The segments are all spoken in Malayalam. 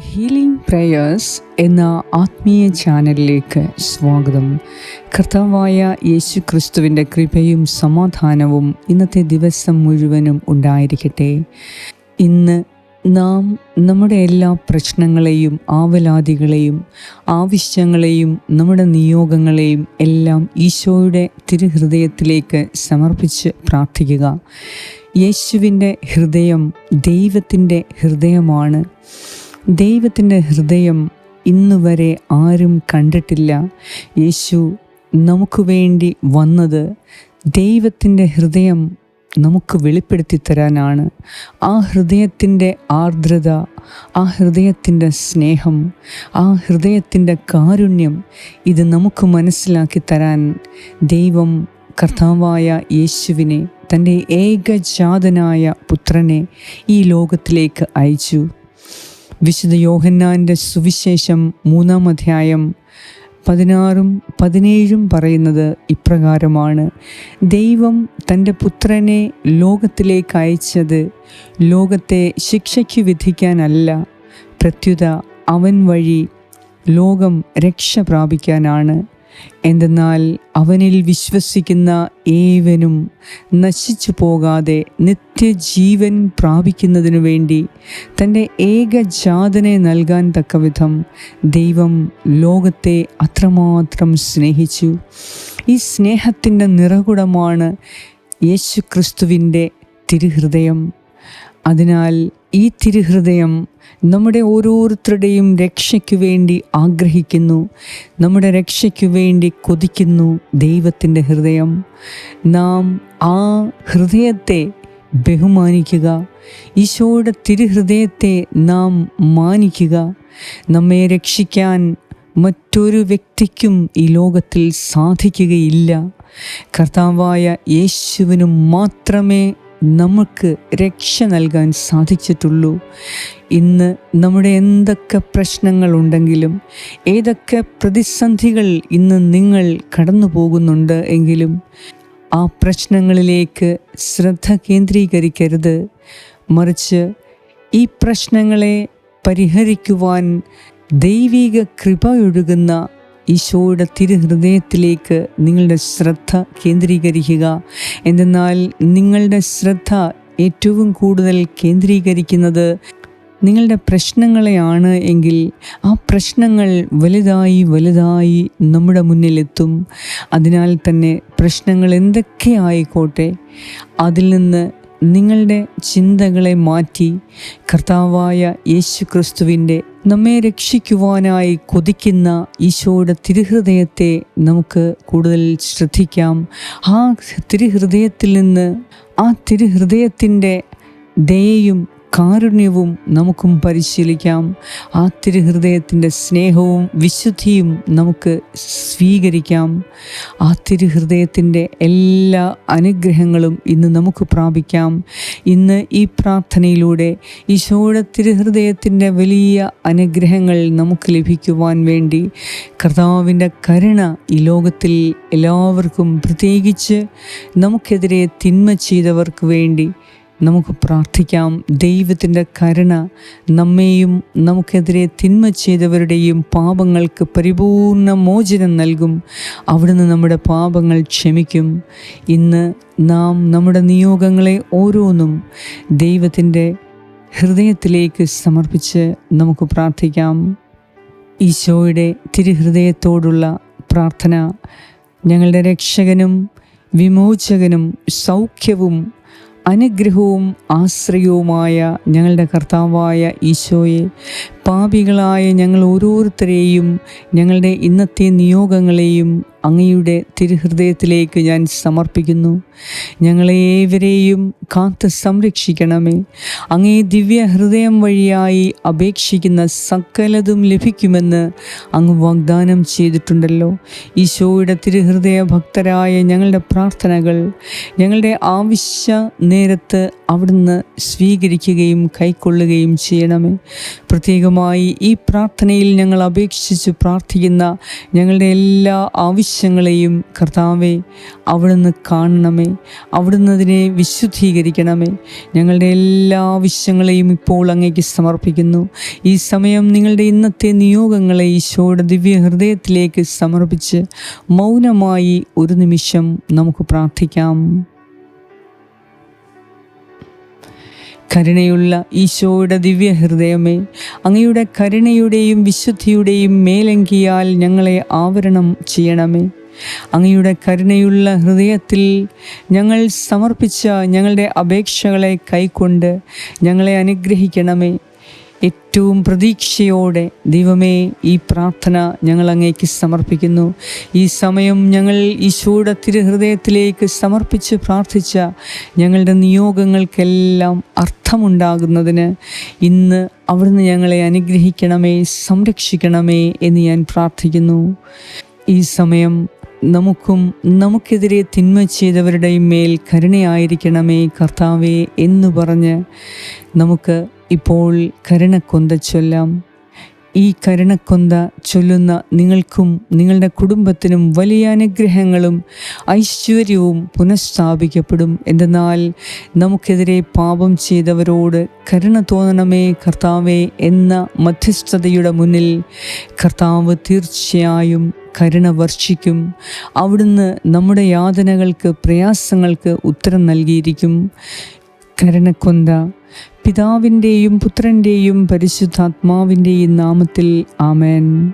ഹീലിംഗ് പ്രേയേഴ്സ് എന്ന ആത്മീയ ചാനലിലേക്ക് സ്വാഗതം. കർത്താവായ യേശു ക്രിസ്തുവിന്റെ കൃപയും സമാധാനവും ഇന്നത്തെ ദിവസം മുഴുവനും ഉണ്ടായിരിക്കട്ടെ. ഇന്ന് നാം നമ്മുടെ എല്ലാ പ്രശ്നങ്ങളെയും ആവലാതികളെയും ആവശ്യങ്ങളെയും നമ്മുടെ നിയോഗങ്ങളെയും എല്ലാം ഈശോയുടെ തിരുഹൃദയത്തിലേക്ക് സമർപ്പിച്ച് പ്രാർത്ഥിക്കുക. യേശുവിന്റെ ഹൃദയം ദൈവത്തിന്റെ ഹൃദയമാണ്. ദൈവത്തിന്റെ ഹൃദയം ഇന്നുവരെ ആരും കണ്ടിട്ടില്ല. യേശു നമുക്ക് വേണ്ടി വന്നത് ദൈവത്തിന്റെ ഹൃദയം നമുക്ക് വെളിപ്പെടുത്തി തരാനാണ്. ആ ഹൃദയത്തിന്റെ ആർദ്രത ആ ഹൃദയത്തിന്റെ സ്നേഹം ആ ഹൃദയത്തിന്റെ കാരുണ്യം ഇത് നമുക്ക് മനസ്സിലാക്കി തരാൻ ദൈവം കർത്താവായ യേശുവിനെ തന്റെ ഏകജാതനായ പുത്രനെ ഈ ലോകത്തിലേക്ക് അയച്ചു. വിശുദ്ധ യോഹന്നാന്റെ സുവിശേഷം മൂന്നാം അധ്യായം പതിനാറും പതിനേഴും പറയുന്നത് ഇപ്രകാരമാണ്. ദൈവം തന്റെ പുത്രനെ ലോകത്തിലേക്ക് അയച്ചത് ലോകത്തെ ശിക്ഷയ്ക്ക് വിധിക്കാനല്ല പ്രത്യുത അവൻ വഴി ലോകം രക്ഷ പ്രാപിക്കാനാണ്. എന്തെന്നാൽ അവനിൽ വിശ്വസിക്കുന്ന ഏവനും നശിച്ചു പോകാതെ നിത്യജീവൻ പ്രാപിക്കുന്നതിനു വേണ്ടി തന്റെ ഏകജാതനെ നൽകാൻ തക്കവിധം ദൈവം ലോകത്തെ അത്രമാത്രം സ്നേഹിച്ചു. ഈ സ്നേഹത്തിന്റെ നിറകുടമാണ് യേശുക്രിസ്തുവിന്റെ തിരുഹൃദയം. അതിനാൽ ഈ തിരുഹൃദയം നമ്മുടെ ഓരോരുത്തരുടെയും രക്ഷയ്ക്കു വേണ്ടി ആഗ്രഹിക്കുന്നു. നമ്മുടെ രക്ഷയ്ക്കു വേണ്ടി കൊതിക്കുന്നു ദൈവത്തിന്റെ ഹൃദയം. നാം ആ ഹൃദയത്തെ ബഹുമാനിക്കുക. ഈശോയുടെ തിരുഹൃദയത്തെ നാം മാനിക്കുക. നമ്മെ രക്ഷിക്കാൻ മറ്റൊരു വ്യക്തിക്കും ഈ ലോകത്തിൽ സാധിക്കുകയില്ല. കർത്താവായ യേശുവിനും മാത്രമേ നമുക്ക് രക്ഷ നൽകാൻ സാധിച്ചിട്ടുള്ളൂ. ഇന്ന് നമ്മുടെ എന്തൊക്കെ പ്രശ്നങ്ങളുണ്ടെങ്കിലും ഏതൊക്കെ പ്രതിസന്ധികൾ ഇന്ന് നിങ്ങൾ കടന്നു പോകുന്നുണ്ട് എങ്കിലും ആ പ്രശ്നങ്ങളിലേക്ക് ശ്രദ്ധ കേന്ദ്രീകരിക്കരുത്. മറിച്ച് ഈ പ്രശ്നങ്ങളെ പരിഹരിക്കുവാൻ ദൈവിക കൃപ ഒഴുകുന്ന ഈശോയുടെ തിരുഹൃദയത്തിലേക്ക് നിങ്ങളുടെ ശ്രദ്ധ കേന്ദ്രീകരിക്കുക. എന്തെന്നാൽ നിങ്ങളുടെ ശ്രദ്ധ ഏറ്റവും കൂടുതൽ കേന്ദ്രീകരിക്കുന്നത് നിങ്ങളുടെ പ്രശ്നങ്ങളെയാണ് എങ്കിൽ ആ പ്രശ്നങ്ങൾ വലുതായി വലുതായി നമ്മുടെ മുന്നിലെത്തും അതിനാൽ തന്നെ പ്രശ്നങ്ങൾ എന്തൊക്കെ ആയിക്കോട്ടെ അതിൽ നിന്ന് നിങ്ങളുടെ ചിന്തകളെ മാറ്റി കർത്താവായ യേശു ക്രിസ്തുവിന്റെ നമ്മെ രക്ഷിക്കുവാനായി കൊതിക്കുന്ന ഈശോയുടെ തിരുഹൃദയത്തെ നമുക്ക് കൂടുതൽ ശ്രദ്ധിക്കാം. ആ തിരുഹൃദയത്തിൽ നിന്ന് ആ തിരുഹൃദയത്തിന്റെ ദയയും കാരുണ്യവും നമുക്കും പരിശീലിക്കാം. ആ തിരുഹൃദയത്തിന്റെ സ്നേഹവും വിശുദ്ധിയും നമുക്ക് സ്വീകരിക്കാം. ആ തിരുഹൃദയത്തിന്റെ എല്ലാ അനുഗ്രഹങ്ങളും ഇന്ന് നമുക്ക് പ്രാപിക്കാം. ഇന്ന് ഈ പ്രാർത്ഥനയിലൂടെ ഈശോയുടെ തിരുഹൃദയത്തിന്റെ വലിയ അനുഗ്രഹങ്ങൾ നമുക്ക് ലഭിക്കുവാൻ വേണ്ടി കർത്താവിന്റെ കരുണ ഈ ലോകത്തിൽ എല്ലാവർക്കും പ്രത്യേകിച്ച് നമുക്കെതിരെ തിന്മ ചെയ്തവർക്ക് വേണ്ടി നമുക്ക് പ്രാർത്ഥിക്കാം. ദൈവത്തിന്റെ കരുണ നമ്മെയും നമുക്കെതിരെ തിന്മ ചെയ്തവരുടെയും പാപങ്ങൾക്ക് പരിപൂർണ മോചനം നൽകും. അവിടുന്ന് നമ്മുടെ പാപങ്ങൾ ക്ഷമിക്കും. ഇന്ന് നാം നമ്മുടെ നിയോഗങ്ങളെ ഓരോന്നും ദൈവത്തിന്റെ ഹൃദയത്തിലേക്ക് സമർപ്പിച്ച് നമുക്ക് പ്രാർത്ഥിക്കാം. ഈശോയുടെ തിരുഹൃദയത്തോടുള്ള പ്രാർത്ഥന ഞങ്ങളുടെ രക്ഷകനും വിമോചകനും സൗഖ്യവും അനുഗ്രഹവും ആശ്രയവുമായ ഞങ്ങളുടെ കർത്താവായ ഈശോയെ പാപികളായ ഞങ്ങൾ ഓരോരുത്തരെയും ഞങ്ങളുടെ ഇന്നത്തെ നിയോഗങ്ങളെയും അങ്ങയുടെ തിരുഹൃദയത്തിലേക്ക് ഞാൻ സമർപ്പിക്കുന്നു. ഞങ്ങളെ ഏവരെയും കാത്ത് സംരക്ഷിക്കണമേ. അങ്ങേ ദിവ്യ ഹൃദയം വഴിയായി അപേക്ഷിക്കുന്ന സകലതും ലഭിക്കുമെന്ന് അങ്ങ് വാഗ്ദാനം ചെയ്തിട്ടുണ്ടല്ലോ. ഈശോയുടെ തിരുഹൃദയ ഭക്തരായ ഞങ്ങളുടെ പ്രാർത്ഥനകൾ ഞങ്ങളുടെ ആവശ്യ നേരത്ത് അവിടുന്ന് സ്വീകരിക്കുകയും കൈക്കൊള്ളുകയും ചെയ്യണമേ. പ്രത്യേകമായി ഈ പ്രാർത്ഥനയിൽ ഞങ്ങൾ അപേക്ഷിച്ച് പ്രാർത്ഥിക്കുന്ന ഞങ്ങളുടെ എല്ലാ ആവശ്യങ്ങളെയും കർത്താവെ അവിടുന്ന് കാണണമേ. അവിടുന്ന് അതിനെ വിശുദ്ധീകരിക്കണമേ. ഞങ്ങളുടെ എല്ലാ ആവശ്യങ്ങളെയും ഇപ്പോൾ അങ്ങേക്ക് സമർപ്പിക്കുന്നു. ഈ സമയം നിങ്ങളുടെ ഇന്നത്തെ നിയോഗങ്ങളെ ഈശോയുടെ ദിവ്യ ഹൃദയത്തിലേക്ക് സമർപ്പിച്ച് മൗനമായി ഒരു നിമിഷം നമുക്ക് പ്രാർത്ഥിക്കാം. കരുണയുള്ള ഈശോയുടെ ദിവ്യഹൃദയമേ അങ്ങയുടെ കരുണയുടെയും വിശുദ്ധിയുടെയും മേലങ്കിയാൽ ഞങ്ങളെ ആവരണം ചെയ്യണമേ. അങ്ങയുടെ കരുണയുള്ള ഹൃദയത്തിൽ ഞങ്ങൾ സമർപ്പിച്ച ഞങ്ങളുടെ അപേക്ഷകളെ കൈക്കൊണ്ട് ഞങ്ങളെ അനുഗ്രഹിക്കണമേ. ഏറ്റവും പ്രതീക്ഷയോടെ ദൈവമേ ഈ പ്രാർത്ഥന ഞങ്ങൾ അങ്ങേക്ക് സമർപ്പിക്കുന്നു. ഈ സമയം ഞങ്ങൾ ഈശോയുടെ തിരുഹൃദയത്തിലേക്ക് സമർപ്പിച്ച് പ്രാർത്ഥിച്ച ഞങ്ങളുടെ നിയോഗങ്ങൾക്കെല്ലാം അർത്ഥമുണ്ടാകുന്നതിന് ഇന്ന് അവിടുന്ന് ഞങ്ങളെ അനുഗ്രഹിക്കണമേ സംരക്ഷിക്കണമേ എന്ന് ഞാൻ പ്രാർത്ഥിക്കുന്നു. ഈ സമയം നമുക്കും നമുക്കെതിരെ തിന്മ ചെയ്തവരുടെയും മേൽ കരുണയായിരിക്കണമേ കർത്താവേ എന്ന് പറഞ്ഞ് നമുക്ക് ഇപ്പോൾ കരുണക്കൊന്ത ചൊല്ലാം. ഈ കരുണക്കൊന്ത ചൊല്ലുന്ന നിങ്ങൾക്കും നിങ്ങളുടെ കുടുംബത്തിനും വലിയ അനുഗ്രഹങ്ങളും ഐശ്വര്യവും പുനഃസ്ഥാപിക്കപ്പെടും. എന്തെന്നാൽ നമുക്കെതിരെ പാപം ചെയ്തവരോട് കരുണ തോന്നണമേ കർത്താവേ എന്ന മധ്യസ്ഥതയുടെ മുന്നിൽ കർത്താവ് തീർച്ചയായും കരുണ വർഷിക്കും. അവിടുന്ന് നമ്മുടെ യാതനകൾക്ക് പ്രയാസങ്ങൾക്ക് ഉത്തരം നൽകിയിരിക്കും. കരുണക്കൊന്ത പിതാവിന്റെയും പുത്രന്റെയും പരിശുദ്ധാത്മാവിന്റെയും നാമത്തിൽ ആമേൻ.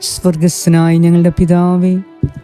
സ്വർഗസ്സനായി ഞങ്ങളുടെ പിതാവേ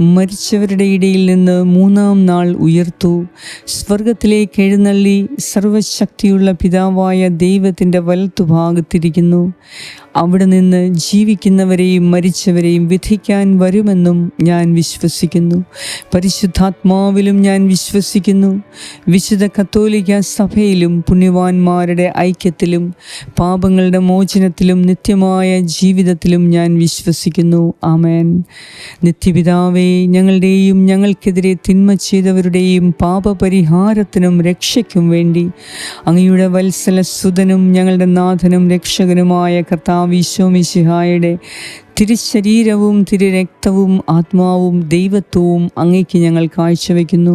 മരിച്ചവരുടെ ഇടയിൽ നിന്ന് മൂന്നാം നാൾ ഉയർത്തു. സ്വർഗത്തിലേക്ക് എഴുന്നള്ളി സർവശക്തിയുള്ള പിതാവായ ദൈവത്തിന്റെ വലത്തുഭാഗത്തിരിക്കുന്നു. അവിടെ നിന്ന് ജീവിക്കുന്നവരെയും മരിച്ചവരെയും വിധിക്കാൻ വരുമെന്നും ഞാൻ വിശ്വസിക്കുന്നു. പരിശുദ്ധാത്മാവിലും ഞാൻ വിശ്വസിക്കുന്നു. വിശുദ്ധ കത്തോലിക്ക സഭയിലും പുണ്യവാന്മാരുടെ ഐക്യത്തിലും പാപങ്ങളുടെ മോചനത്തിലും നിത്യമായ ജീവിതത്തിലും ഞാൻ വിശ്വസിക്കുന്നു. ആമേൻ. നിത്യപിതാവേ ഞങ്ങളുടെയും ഞങ്ങൾക്കെതിരെ തിന്മ ചെയ്തവരുടെയും പാപപരിഹാരത്തിനും രക്ഷയ്ക്കും വേണ്ടി അങ്ങയുടെ വത്സല സുതനും ഞങ്ങളുടെ നാഥനും രക്ഷകനുമായ കർത്താവിശോമിശിഹായുടെ തിരുശരീരവും തിരുരക്തവും ആത്മാവും ദൈവത്വവും അങ്ങേക്ക് ഞങ്ങൾ കാഴ്ചവെക്കുന്നു.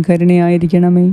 കരുണയായിരിക്കണമേ.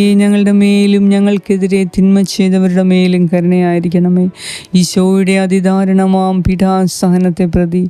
ഞങ്ങളുടെ മേലും ഞങ്ങൾക്കെതിരെ തിന്മ ചെയ്തവരുടെ മേലും കരുണയായിരിക്കണമേ. ഈശോയുടെ അതിദാരുണമാം പീഠാസഹനത്തെ പ്രതി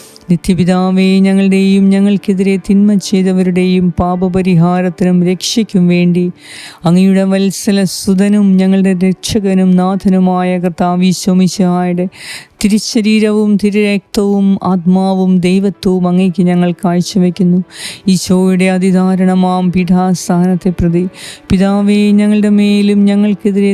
നിത്യപിതാവേ ഞങ്ങളുടെയും ഞങ്ങൾക്കെതിരെ തിന്മ ചെയ്തവരുടെയും പാപപരിഹാരത്തിനും രക്ഷയ്ക്കും വേണ്ടി അങ്ങയുടെ വത്സല സുതനും ഞങ്ങളുടെ രക്ഷകനും നാഥനുമായ കർത്താവിശ്വമിശായുടെ തിരുശരീരവും തിരുരക്തവും ആത്മാവും ദൈവത്വവും അങ്ങേക്ക് ഞങ്ങൾ കാഴ്ചവെക്കുന്നു. ഈശോയുടെ അതിദാരുണമാം പീഠാസ്ഥാനത്തെ പ്രതി. പിതാവേ ഞങ്ങളുടെ മേലും ഞങ്ങൾക്കെതിരെ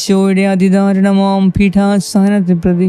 ഈശോയുടെ അതിദാരുണമാം പീഠാസ്ഥാനത്തെ പ്രതി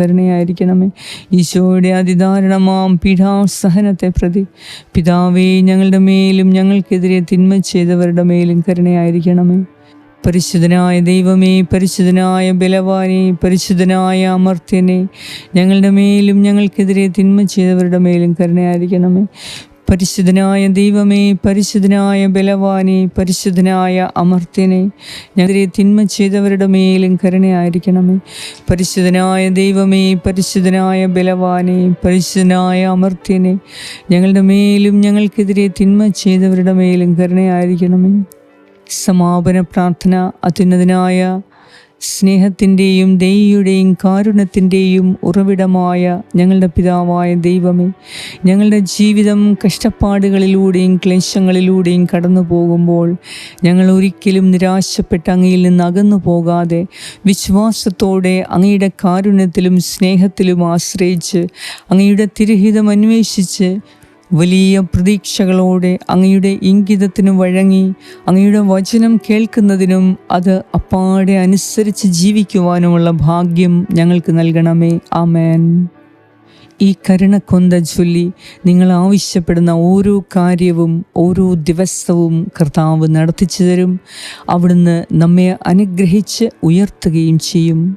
കരുണയായിരിക്കണമേ. ഈശോയുടെ അതിദാരുണമാം പീഠാസഹനത്തെ പ്രതി. പിതാവേ ഞങ്ങളുടെ മേലും ഞങ്ങൾക്കെതിരെ തിന്മ ചെയ്തവരുടെ മേലും കരുണയായിരിക്കണമേ. പരിശുദ്ധനായ ദൈവമേ പരിശുദ്ധനായ ബലവാനെ പരിശുദ്ധനായ അമർത്യനെ ഞങ്ങളുടെ മേലും ഞങ്ങൾക്കെതിരെ തിന്മ ചെയ്തവരുടെ മേലും കരുണയായിരിക്കണമേ. പരിശുദ്ധനായ ദൈവമേ പരിശുദ്ധനായ ബലവാനെ പരിശുദ്ധനായ അമർത്യനെ ഞങ്ങളെ തിന്മ ചെയ്തവരുടെ മേലും കരുണയായിരിക്കണമേ. പരിശുദ്ധനായ ദൈവമേ പരിശുദ്ധനായ ബലവാനെ പരിശുദ്ധനായ അമർത്യനെ ഞങ്ങളുടെ മേലും ഞങ്ങൾക്കെതിരെ തിന്മ ചെയ്തവരുടെ മേലും കരുണയായിരിക്കണമേ. സമാപന പ്രാർത്ഥന അത്യുന്നതനായ സ്നേഹത്തിന്റെയും ദൈവയുടെയും കാരുണ്യത്തിന്റെയും ഉറവിടമായ ഞങ്ങളുടെ പിതാവായ ദൈവമേ ഞങ്ങളുടെ ജീവിതം കഷ്ടപ്പാടുകളിലൂടെയും ക്ലേശങ്ങളിലൂടെയും കടന്നു പോകുമ്പോൾ ഞങ്ങൾ ഒരിക്കലും നിരാശപ്പെട്ട് അങ്ങയിൽ നിന്ന് അകന്നു പോകാതെ വിശ്വാസത്തോടെ അങ്ങയുടെ കാരുണ്യത്തിലും സ്നേഹത്തിലും ആശ്രയിച്ച് അങ്ങയുടെ തിരുഹിതം അന്വേഷിച്ച് വലിയ പ്രതീക്ഷകളോടെ അങ്ങയുടെ ഇംഗിതത്തിനു വഴങ്ങി അങ്ങയുടെ വചനം കേൾക്കുന്നതിനും അത് അപ്പാടെ അനുസരിച്ച് ജീവിക്കുവാനുമുള്ള ഭാഗ്യം ഞങ്ങൾക്ക് നൽകണമേ. ആമേൻ. ഈ കരുണക്കൊന്ത ചൊല്ലി നിങ്ങൾ ആവശ്യപ്പെടുന്ന ഓരോ കാര്യവും ഓരോ ദിവസവും കർത്താവ് നടത്തിച്ചു തരും. അവിടുന്ന് നമ്മെ അനുഗ്രഹിച്ച് ഉയർത്തുകയും ചെയ്യും.